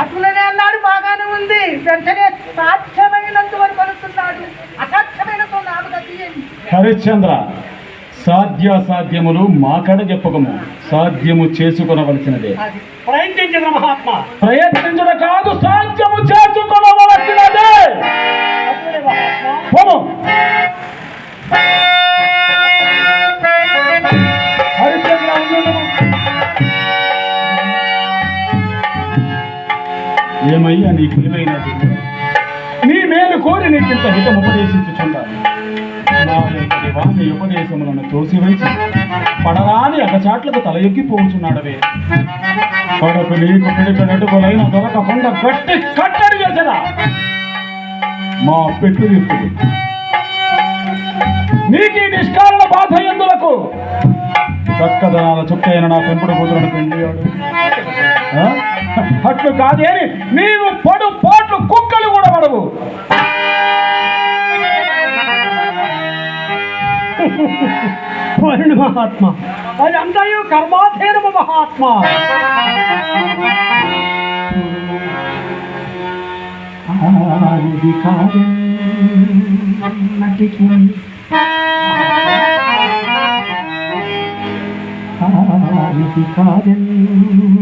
అట్లనే అన్నాడు బాగానే ఉంది. వెంటనే సాధ్యమైనంత వరకు అనుకున్నాడు అసాధ్యమైనతో నాలుగు తీయండి హరిశ్చంద్ర సాధ్యాసాధ్యములు మాకడ చెప్పకము. సాధ్యము చేసుకొనవలసినదే. ప్రయత్నించిన మహాత్మా. ప్రయత్నించడ కాదు సాధ్యము చేసుకొనవలసినదే. మహాత్మా. ఏమయ్యా నీకు విలువైనది నీ మేలు కోరి నీకింత హితం ఉపదేశించుచున్నాను వాణి ఉపదేశములను తోసివేసి పడరాని అగచాట్లకు తల ఎక్కి పోవుచున్నాడవే పడకు నీకు పిడిపెనటుకులైన దొరకకుండా గట్టి కట్టడి చేసదా? మా పెట్టు నీకు నిష్కారణ బాధ ఎందులకు? చక్కదనాల చుక్కైన నా పెంపుడు కూతురును పెండియాడు అట్లు కాదేని నీవు పడు పోట్లు కుక్కలు కూడా పడవు. వరుణ మహాత్మ. అది అందయు కర్మాధీనము మహాత్మ. ఆది కాదే నటికి. ఆది కాదే. నటికి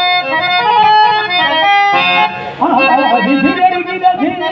కాకమానది గాధినందన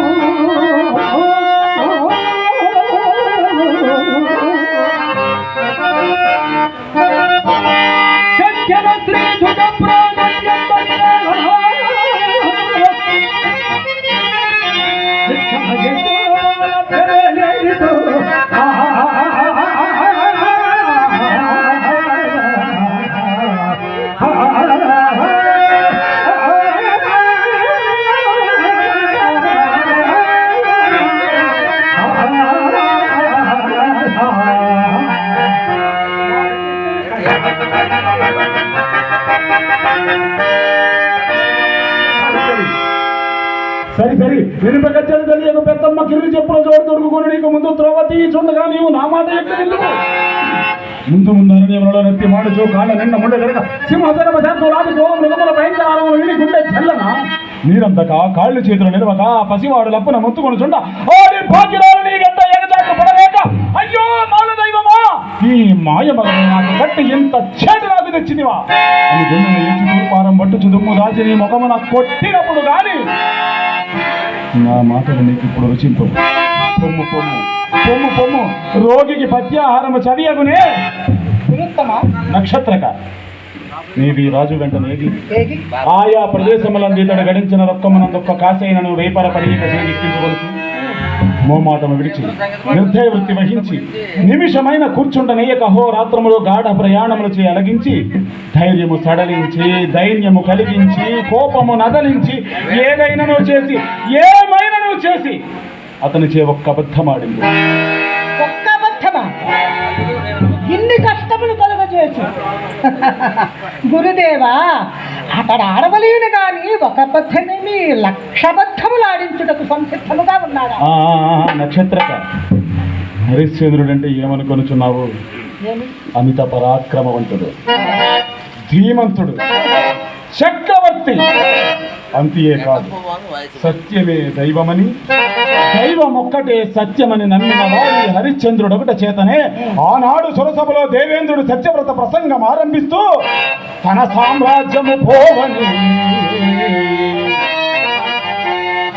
సరి సరి. వెనుక గచ్చలు తెలియక పెద్దమ్మ కిరి చెప్పుల చోటు దొరుకుకొని నీకు ముందు త్రోవ తీయుచుండగా నీవు నా మాట ఎక్కడెందుకు ముందు ముందు అరణ్యములలో నెత్తి మాడుచు కాళ్ళ నిండ ముండ గనక సింహాసనమ శాంతం రాజుతో మృగముల భయంకరం విని గుండె చెల్లన? నీరంతక కాళ్ళు చేతులు నిలవక పసివాడు లప్పున మొత్తుకొని చుండ. ఓడి భాగ్యరాలు నీ గంట ఎగజాక పడలేక. అయ్యో మాల దైవమా? ఈ మాయ మగను నాకు కట్టి ఎంత చేతి నాకు తెచ్చిదివా? అని గుండె ఏచి తూర్పారం పట్టు చుదుమ్ము దాచి నీ ముఖమున కొట్టినప్పుడు కానీ నా మాటలు నీకు ఇప్పుడు రుచింపు. పొమ్ము పొమ్ము. పొమ్ము పొమ్ము. రోగికి పత్యాహారము చదియగునే నక్షత్రక నీవి రాజు వెంట నేగి. ఆయా ప్రదేశములందు ఇతడు గడించిన రొక్కమునందొక్క కాసైనను వేపర పడియక చేజిక్కించవలసి మోమాటము విడిచి నిర్దయ వృత్తి వహించి నిమిషమైన కూర్చుండనయ్యక అహోరాత్రములు గాఢ ప్రయాణములు చే అలగించి ధైర్యము సడలించి దైన్యము కలిగించి కోపము నదలించి ఏదైనను చేసి ఏమైనను చేసి అతని చే ఒక్క అబద్ధమాడింది. ఒక్క అబద్ధమా? ఇన్ని కష్టములు కలుగజేసి. గురుదేవా అతడు ఆడవలేను గాని ఒక అబద్ధమేమి లక్ష అబద్ధములు ఆడించుటకు సంసిద్ధముగా ఉన్నాడా? నక్షత్రక. హరిశ్చంద్రుడు అంటే ఏమనుకొనుచున్నావు? ఏమి? అమిత పరాక్రమవంతుడు ధీమంతుడు. చక్రవర్తి. అంతియే కాదు. సత్యమే దైవమని దైవం ఒక్కటే సత్యమని నమ్మిన వారి హరిశ్చంద్రుడు ఒకట చేతనే ఆనాడు సురసభలో దేవేంద్రుడు సత్యవ్రత ప్రసంగం ఆరంభిస్తూ తన సామ్రాజ్యము పోవని.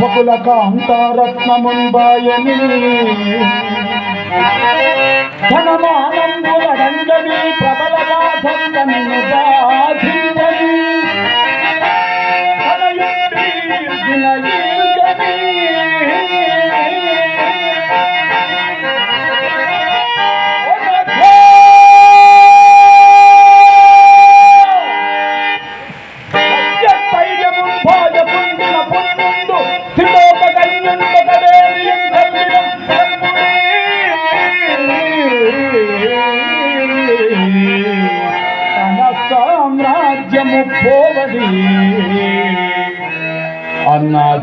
సకుల కాంతారత్నముంబాయని. బాధించని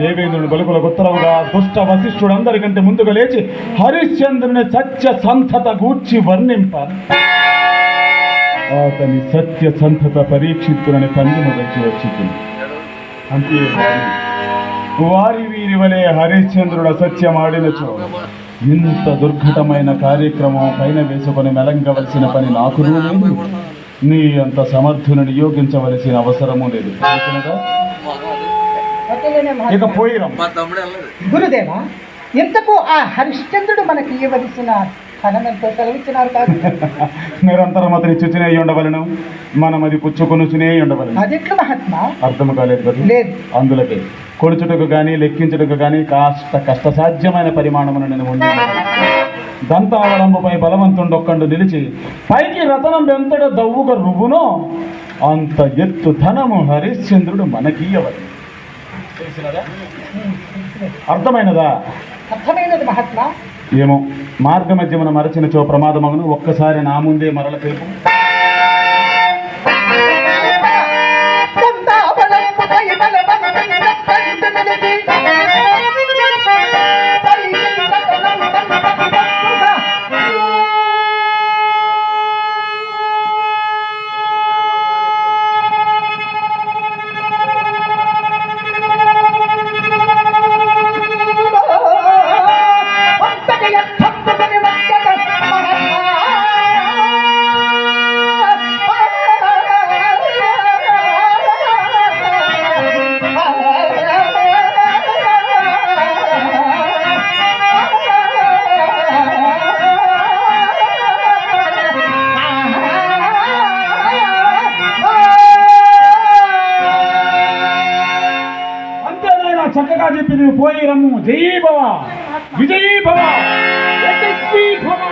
దేవేంద్రుని బలుకుల ఉత్తరవుగా దుష్ట వశిష్ఠుడు అందరికంటే ముందుగా లేచి హరిశ్చంద్రుని సత్య సంతత గూర్చి వర్ణింప. అతని సత్య సంతత పరీక్షిత్తునని పందిము వచ్చి వచ్చింది. అంతే వారి వీరి వలె హరిశ్చంద్రుడు అసత్యమాడినచో ఇంత దుర్ఘటమైన కార్యక్రమం పైన వేసుకొని మెలంగవలసిన పని నాకు నీ అంత సమర్థుని నియోగించవలసిన అవసరము లేదు. ఇక వెళ్ళదు గురుదేవా ఇంతకు ఆ హరిశ్చంద్రుడు మనకి ఇవ్వవలసిన ధనం ఎంతో సెలవిచ్చినారు కాదు. నిరంతరం అతని చుచినే ఉండవలను మనం అది పుచ్చుకొనుచునే ఉండవలను. అదెట్లు మహాత్మా? అర్థం కాలేదు లేదు. అందులకే కొడుచుటకు కానీ లెక్కించుటకు కానీ కాస్త కష్టసాధ్యమైన పరిమాణమును నేను ఉండి దంతావలంబుపై బలవంతుండొక్కండు నిలిచి పైకి రతనం వెంతట దవ్వుగా రువ్వునో అంత ఎత్తు ధనము హరిశ్చంద్రుడు మనకీయవని తెలిసినదా? అర్థమైనదా? అర్థమైనది మహాత్మా. ఏమో మార్గ మధ్యమున మరచినచో ప్రమాదమగును ఒక్కసారి నా ముందే మరల తెలుపు. చక్కగా చెప్పి నువ్వు పోయి రమ్ము జయీ భవ విజయీ భవ యశస్వీ భవ